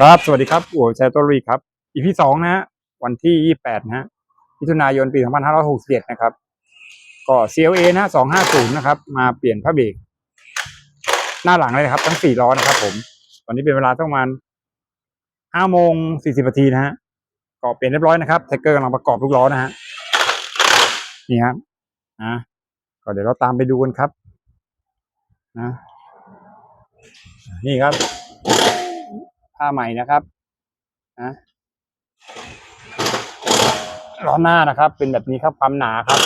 ครับ สวัสดีครับโอ้แชร์ตัวรีครับ อีพีสองนะฮะ วันที่ยี่แปดนะฮะมิถุนายนปีสองพันห้าร้อยหกสิบเจ็ดนะครับ ก็ CLA นะฮะสองห้าศูนย์นะครับ มาเปลี่ยนผ้าเบรกหน้าหลังเลยนะครับ ทั้งสี่ล้อนะครับ ผม ตอนนี้เป็นเวลาประมาณห้าโมงสี่สิบนาทีนะฮะ ก็เปลี่ยนเรียบร้อยนะครับแท็กเกอร์กำลังประกอบลูกล้อนะฮะ นี่ครับนะก็เดี๋ยวเราตามไปดูกันครับ นะ นี่ครับ ผ้าใหม่นะครับนะล้อหน้านะครับ เป็นแบบนี้ครับความหนาครับ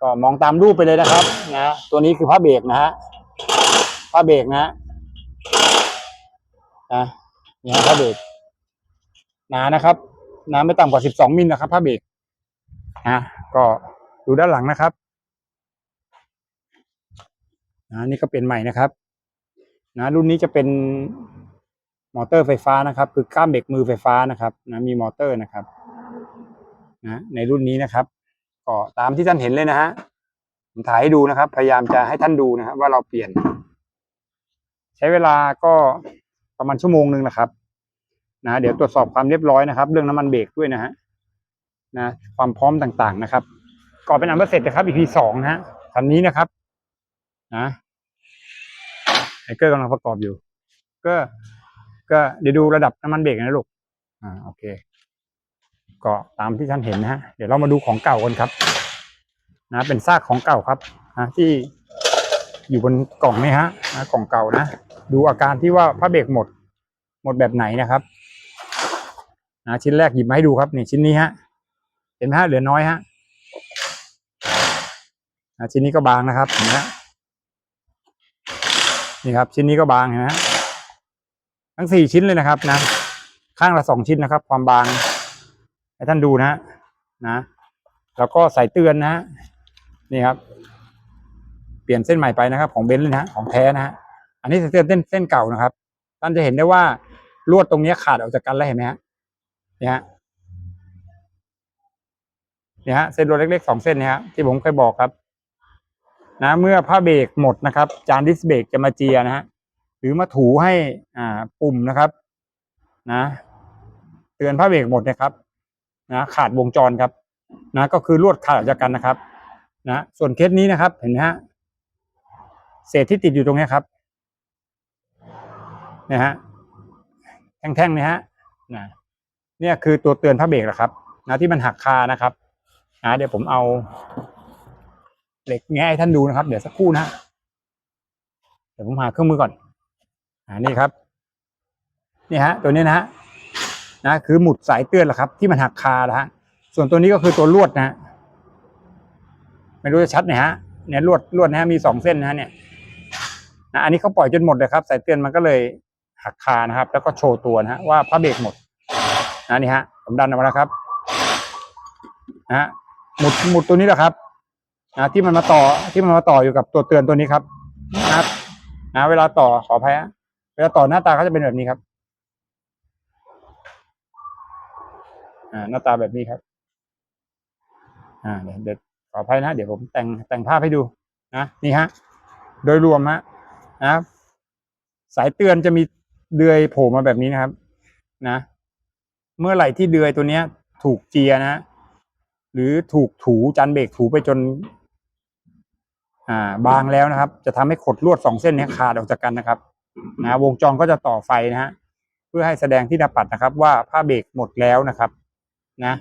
ก็มองตามรูปไปเลยนะครับนะตัวนี้คือผ้าเบรกนะฮะผ้าเบรกนะนะนี่ฮะผ้าเบรกหนานะครับหนาไม่ต่ำกว่าสิบสองมิลนะครับผ้าเบรกนะก็ดูด้านหลังนะครับนะนี่ก็เป็นใหม่นะครับ นะรุ่นนี้จะเป็นมอเตอร์ไฟฟ้านะครับ คือก้ามเบรกมือไฟฟ้านะครับนะมีมอเตอร์นะครับนะในรุ่นนี้นะครับ ก็ตามที่ท่านเห็นเลยนะฮะผมถ่ายให้ดูนะครับ พยายามจะให้ท่านดูนะครับว่าเราเปลี่ยน ใช้เวลาก็ประมาณชั่วโมงหนึ่งนะครับนะเดี๋ยวตรวจสอบความเรียบร้อยนะครับ เรื่องน้ำมันเบรกด้วยนะฮะนะความพร้อมต่างๆนะครับก็เป็นอันเสร็จนะครับ EP สองนะฮะคันนี้นะครับ นะ ไอเกอร์กำลังประกอบอยู่ ก็ ก็เดี๋ยวดูระดับน้ำมันเบรกนะลูก อ่าโอเค ก็ตามที่ท่านเห็นนะฮะ เดี๋ยวเรามาดูของเก่ากันครับ นะเป็นซากของเก่าครับนะที่อยู่บนกล่องนี่ฮะนะกล่องเก่านะ ดูอาการที่ว่าผ้าเบรกหมด หมดแบบไหนนะครับนะชิ้นแรกหยิบมาให้ดูครับนี่ชิ้นนี้ฮะ เห็นไหมฮะเหลือน้อยฮะนะชิ้นนี้ก็บางนะครับเห็นไหมฮะ นี่ครับ ชิ้นนี้ก็บางเห็นไหมฮะทั้งสี่ชิ้นเลยนะครับนะ ข้างละสองชิ้นนะครับ ความบางให้ท่านดูนะนะแล้วก็สายเตือนนะนี่ครับ เปลี่ยนเส้นใหม่ไปนะครับ ของเบนซ์เลยนะของแท้นะฮะอันนี้สายเตือนเส้นเส้นเก่านะครับ ท่านจะเห็นได้ว่าลวดตรงนี้ขาดออกจากกันแล้วเห็นไหมฮะนี่ฮะนี่ฮะเส้นลวดเล็กๆสองเส้นนี่ฮะที่ผมเคยบอกครับ นะเมื่อผ้าเบรกหมดนะครับ จานดิสเบรกจะมาเจียนะฮะหรือมาถูให้อ่าปุ่มนะครับ นะ เตือนผ้าเบรกหมดนะครับ นะขาดวงจรครับ นะ ก็คือลวดขาดจากกันนะครับ นะส่วนเคสนี้นะครับ เห็นไหมฮะเศษที่ติดอยู่ตรงนี้ครับนะฮะแท่งๆเนี่ยฮะนะเนี่ยคือตัวเตือนผ้าเบรกแหละครับนะที่มันหักคานะครับนะเดี๋ยวผมเอา เหล็กง่ให้ท่านดูนะครับ เดี๋ยวสักครู่นะเดี๋ยวผมหาเครื่องมือก่อนอ่านี่ครับ นี่ฮะ ตัวนี้นะฮะนะคือหมุดสายเตือนแหละครับ ที่มันหักคานะฮะ ส่วนตัวนี้ก็คือตัวลวดนะฮะไม่รู้จะชัดเนี่ยฮะเนี่ยลวดลวดนะฮะมีสองเส้นนะฮะเนี่ยนะอันนี้เขาปล่อยจนหมดเลยครับ สายเตือนมันก็เลยหักคานะครับ แล้วก็โชว์ตัวนะฮะว่าผ้าเบรกหมดนะนี่ฮะผมดันออกมาแล้วครับนะฮะหมุดหมุดตัวนี้แหละครับ นะที่มันมาต่อที่มันมาต่ออยู่กับตัวเตือนตัวนี้ครับนะครับนะเวลาต่อขออภัยฮะเวลาต่อหน้าตาเขาจะเป็นแบบนี้ครับอ่าหน้าตาแบบนี้ครับ อ่าเดี๋ยวเดี๋ยวขออภัยนะ เดี๋ยวผมแต่งแต่งภาพให้ดูนะนี่ฮะ โดยรวมฮะนะสายเตือนจะมีเดือยโผล่มาแบบนี้นะครับ นะ เมื่อไหร่ที่เดือยตัวเนี้ย ถูกเจียนะฮะหรือถูกถูจันเบรกถูไปจน อ่าบางแล้วนะครับ จะทำให้ขดลวดสองเส้นนี้ขาดออกจากกันนะครับนะวงจรก็จะต่อไฟนะฮะเพื่อให้แสดงที่หน้าปัดนะครับ ว่าผ้าเบรกหมดแล้วนะครับ นะ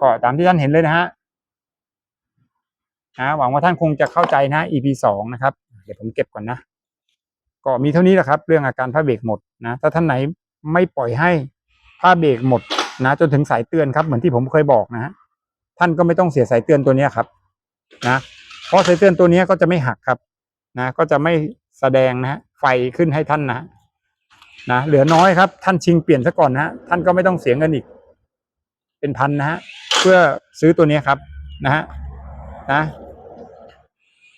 ก็ตามที่ท่านเห็นเลยนะฮะนะหวังว่าท่านคงจะเข้าใจนะ EP สองนะครับ เดี๋ยวผมเก็บก่อนนะ ก็มีเท่านี้แหละครับ เรื่องอาการผ้าเบรกหมดนะ ถ้าท่านไหนไม่ปล่อยให้ผ้าเบรกหมดนะจนถึงสายเตือนครับเหมือนที่ผมเคยบอกนะฮะท่านก็ไม่ต้องเสียสายเตือนตัวนี้ครับ นะ เพราะสายเตือนตัวนี้ก็จะไม่หักครับ นะ ก็จะไม่แสดงนะฮะไฟขึ้นให้ท่านนะนะเหลือน้อยครับ ท่านชิงเปลี่ยนซะก่อนนะฮะท่านก็ไม่ต้องเสียเงินอีก เป็นพันนะฮะเพื่อซื้อตัวนี้ครับนะฮะนะ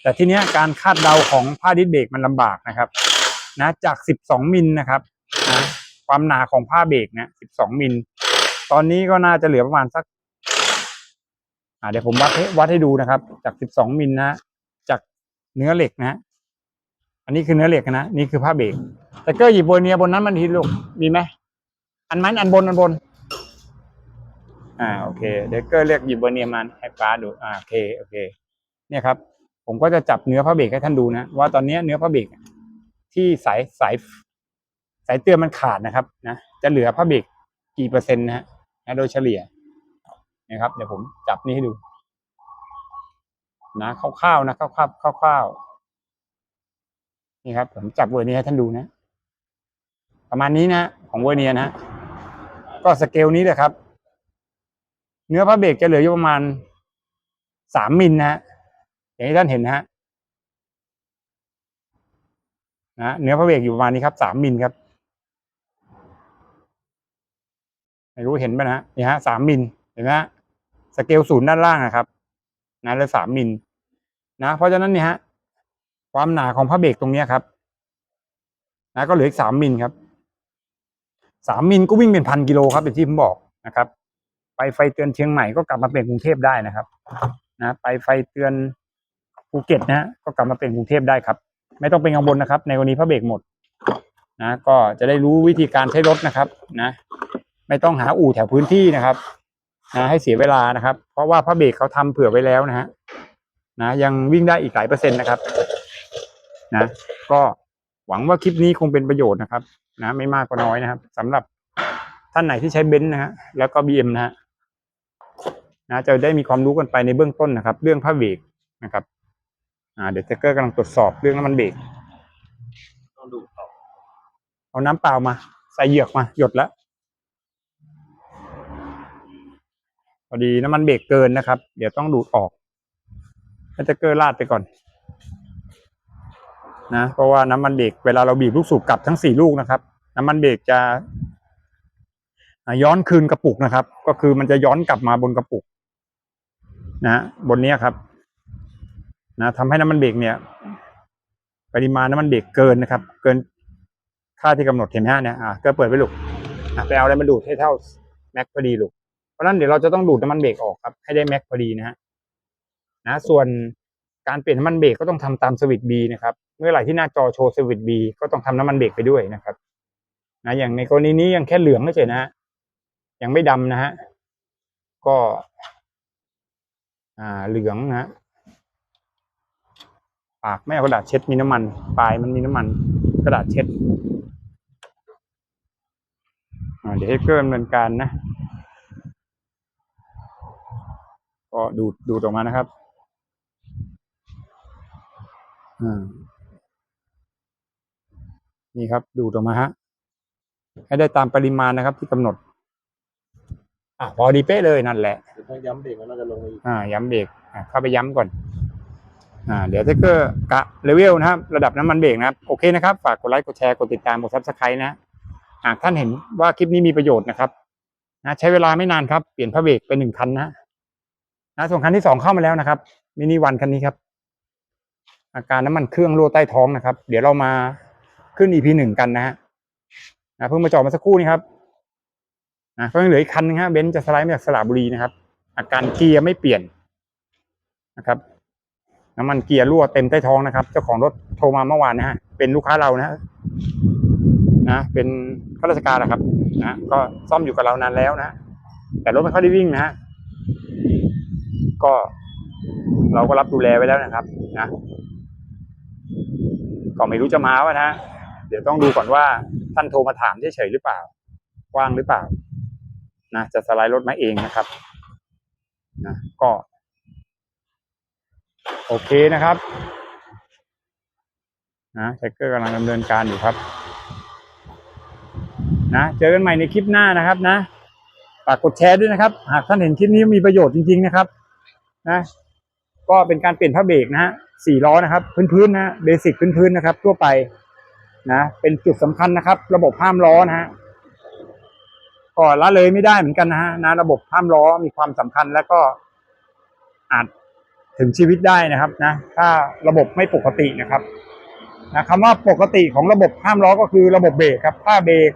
แต่ทีเนี้ยการคาดเดาของผ้าดิสเบรกมันลำบากนะครับ นะจากสิบสองมิลนะครับนะความหนาของผ้าเบรกนะสิบสองมิลตอนนี้ก็น่าจะเหลือประมาณสัก อ่าเดี๋ยวผมวัดให้วัดให้ดูนะครับ จาก12มิลนะจากเนื้อเหล็กนะอันนี้คือเนื้อเหล็กนะนี่คือผ้าเบรกแต่เกอร์หยิบโบเนียบนนั้นมันทีลูกมีไหมอันมันอันบนอันบน อ่าโอเคเดี๋ยวเกอร์เรียกหยิบโบเนียมาให้ป้าดูอ่าโอเคโอเค เนี่ยครับ ผมก็จะจับเนื้อผ้าเบรกให้ท่านดูนะว่าตอนนี้เนื้อผ้าเบรกที่สายสายสายเตือนมันขาดนะครับนะจะเหลือผ้าเบรกกี่เปอร์เซ็นต์นะฮะโดยเฉลี่ย นะครับ เดี๋ยวผมจับนี่ให้ดู นะคร่าวๆนะคร่าวๆคร่าวๆนี่ครับ ผมจับเวอร์เนียให้ท่านดูนะ ประมาณนี้นะของเวอร์เนียนะก็สเกลนี้เลยครับ เนื้อผ้าเบรกจะเหลืออยู่ประมาณสามมิลนะฮะอย่างที่ท่านเห็นนะฮะนะเนื้อผ้าเบรกอยู่ประมาณนี้ครับสามมิลครับไม่รู้เห็นไหมนะฮะนี่ฮะสามมิลเห็นไหมฮะ สเกลศูนย์ด้านล่างนะครับนะแล้วสามมิลนะ เพราะฉะนั้นเนี่ยฮะความหนาของผ้าเบรกตรงเนี้ยครับ นะก็เหลืออีกสามมิลครับสามมิลก็วิ่งเป็นพันกิโลครับอย่างที่ผมบอกนะครับ ไปไฟเตือนเชียงใหม่ก็กลับมาเป็นกรุงเทพได้นะครับ นะ ไปไฟเตือนภูเก็ตนะ ก็กลับมาเป็นกรุงเทพได้ครับ ไม่ต้องเป็นกังวลนะครับ ในวันนี้พระเบรกหมด นะ ก็จะได้รู้วิธีการใช้รถนะครับ นะ ไม่ต้องหาอู่แถวพื้นที่นะครับ นะให้เสียเวลานะครับ เพราะว่าพระเบรกเขาทำเผื่อไว้แล้วนะฮะนะยังวิ่งได้อีกหลายเปอร์เซ็นต์นะครับ นะ ก็หวังว่าคลิปนี้คงเป็นประโยชน์นะครับ นะ ไม่มากก็น้อยนะครับสำหรับท่านไหนที่ใช้เบนซ์นะฮะแล้วก็บีเอ็มนะฮะนะจะได้มีความรู้กันไปในเบื้องต้นนะครับ เรื่องผ้าเบรกนะครับ อ่าเดี๋ยวเจเกอร์กำลังตรวจสอบเรื่องน้ำมันเบรกต้องดูต่อเอาน้ำเปล่ามา ใส่เหยือกมา หยดแล้ว อดีน้ำมันเบรกเกินนะครับ เดี๋ยวต้องดูดออกให้เจเกอร์ลาดไปก่อน นะเพราะว่าน้ำมันเบรกเวลาเราบีบลูกสูบกลับทั้งสี่ลูกนะครับ น้ำมันเบรกจะย้อนคืนกระปุกนะครับ ก็คือมันจะย้อนกลับมาบนกระปุก นะบนนี้ครับนะทำให้น้ำมันเบรกเนี่ย ปริมาณน้ำมันเบรกเกินนะครับ เกินค่าที่กำหนดเห็นไหมฮะเนี่ยอะก็เปิดไปลูกอะไปเอาอะไรมาดูดให้เท่าแม็กพอดีลูก เพราะนั้นเดี๋ยวเราจะต้องดูดน้ำมันเบรกออกครับให้ได้แม็กพอดีนะฮะนะส่วนการเปลี่ยนน้ำมันเบรกก็ต้องทำตามสวิตบีนะครับเมื่อไหร่ที่หน้าจอโชว์สวิตบีก็ต้องทำน้ำมันเบรกไปด้วยนะครับนะอย่างในกรณีนี้ยังแค่เหลืองเฉยนะฮะยังไม่ดำนะฮะก็ อ่าเหลืองนะฮะปากไม่เอากระดาษเช็ดมีน้ำมัน ปลายมันมีน้ำมัน กระดาษเช็ดอ่าเดี๋ยวให้เกิดดำเนินการนะ ก็ดูดดูดออกมานะครับอ่านี่ครับ ดูดออกมาฮะให้ได้ตามปริมาณนะครับ ที่กำหนด อะพอดีเป๊ะเลยนั่นแหละเดี๋ยวต้องย้ำเบรกมันน่าจะลงไปอีกอ่า ย้ำเบรกอ่าเข้าไปย้ำก่อน อ่า เดี๋ยวเทคเกอร์กะเลเวลนะครับ ระดับน้ำมันเบรกนะครับ โอเคนะครับ ฝากกดไลค์กดแชร์กดติดตามกดซับสไครต์นะหากท่านเห็นว่าคลิปนี้มีประโยชน์นะครับ นะใช้เวลาไม่นานครับ เปลี่ยนผ้าเบรกไปหนึ่งคันนะ นะส่วนคันที่สองเข้ามาแล้วนะครับมินิวันคันนี้ครับ อาการน้ำมันเครื่องรั่วใต้ท้องนะครับ เดี๋ยวเรามาขึ้น EP หนึ่งกันนะฮะนะเพิ่งมาจอดมาสักครู่นี้ครับนะก็ยังเหลืออีกคันนึงฮะเบนซ์จะสไลด์มาจากสระบุรีนะครับ อาการเกียร์ไม่เปลี่ยนนะครับ น้ำมันเกียร์รั่วเต็มใต้ท้องนะครับ เจ้าของรถโทรมาเมื่อวานนะฮะเป็นลูกค้าเรานะฮะนะเป็นข้าราชการนะครับนะก็ซ่อมอยู่กับเรานานแล้วนะแต่รถไม่ค่อยได้วิ่งนะฮะ ก็เราก็รับดูแลไว้แล้วนะครับนะก็ไม่รู้จะมาวะนะเดี๋ยวต้องดูก่อนว่าท่านโทรมาถามเฉยๆหรือเปล่า ว่างหรือเปล่านะจะสไลด์รถมาเองนะครับนะก็ โอเคนะครับนะเช็คเกอร์กำลังดำเนินการอยู่ครับนะเจอกันใหม่ในคลิปหน้านะครับนะฝากกดแชร์ด้วยนะครับ หากท่านเห็นคลิปนี้มีประโยชน์จริง ๆ นะครับ นะ ก็เป็นการเปลี่ยนผ้าเบรกนะฮะสี่ล้อนะครับ พื้นๆนะเบสิกพื้นๆนะครับ ทั่วไปนะเป็นจุดสำคัญนะครับ ระบบห้ามล้อนะฮะก็ละเลยไม่ได้เหมือนกันนะฮะนะระบบห้ามล้อมีความสำคัญแล้วก็อาจถึงชีวิตได้นะครับนะ ถ้าระบบไม่ปกตินะครับนะคำว่าปกติของระบบห้ามล้อก็คือระบบเบรกครับผ้าเบรก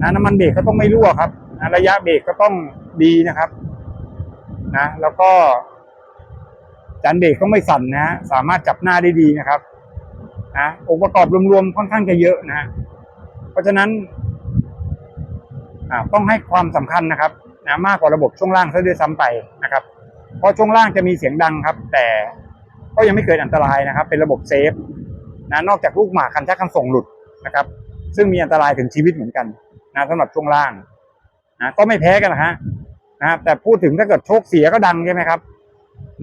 นะน้ำมันเบรกก็ต้องไม่รั่วครับนะระยะเบรกก็ต้องดีนะครับ นะ แล้วก็ จานเบรกต้องไม่สั่นนะฮะสามารถจับหน้าได้ดีนะครับนะองค์ประกอบรวมๆค่อนข้างจะเยอะนะ เพราะฉะนั้นอ่าต้องให้ความสำคัญนะครับนะมากกว่าระบบช่วงล่างซะด้วยซ้ำไปนะครับ เพราะช่วงล่างจะมีเสียงดังครับ แต่ก็ยังไม่เกิดอันตรายนะครับ เป็นระบบเซฟนะนอกจากลูกหมากคันชักคันส่งหลุดนะครับ ซึ่งมีอันตรายถึงชีวิตเหมือนกันนะสำหรับช่วงล่างนะก็ไม่แพ้กันนะฮะนะแต่พูดถึงถ้าเกิดโชคเสียก็ดังใช่ไหมครับ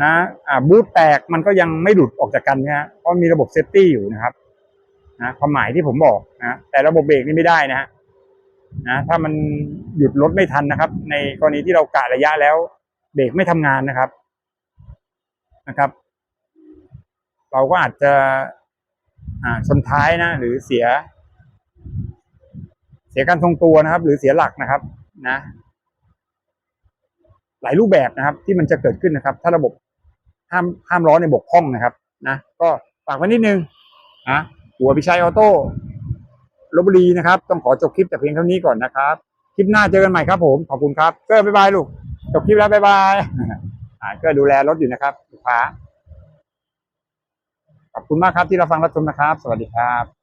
นะอ่าบูทแตกมันก็ยังไม่หลุดออกจากกันนะฮะเพราะมีระบบเซฟตี้อยู่นะครับนะความหมายที่ผมบอกนะแต่ระบบเบรกนี่ไม่ได้นะฮะนะถ้ามันหยุดรถไม่ทันนะครับ ในกรณีที่เรากะระยะแล้ว เบรกไม่ทำงานนะครับนะครับ เราก็อาจจะอ่าชนท้ายนะ หรือเสีย เสียการทรงตัวนะครับ หรือเสียหลักนะครับ นะ หลายรูปแบบนะครับ ที่มันจะเกิดขึ้นนะครับ ถ้าระบบห้ามห้ามล้อในบกพร่องนะครับนะก็ฝากไว้นิดนึงนะหัวพิชัยออโต้ลบบุรีนะครับ ต้องขอจบคลิปแต่เพียงเท่านี้ก่อนนะครับ คลิปหน้าเจอกันใหม่ครับผม ขอบคุณครับเกอร์บ๊ายบายลูกจบคลิปแล้วบ๊ายบายอ่าเกอร์ดูแลรถอยู่นะครับลูกค้าขอบคุณมากครับที่เราฟังรับชมนะครับ สวัสดีครับ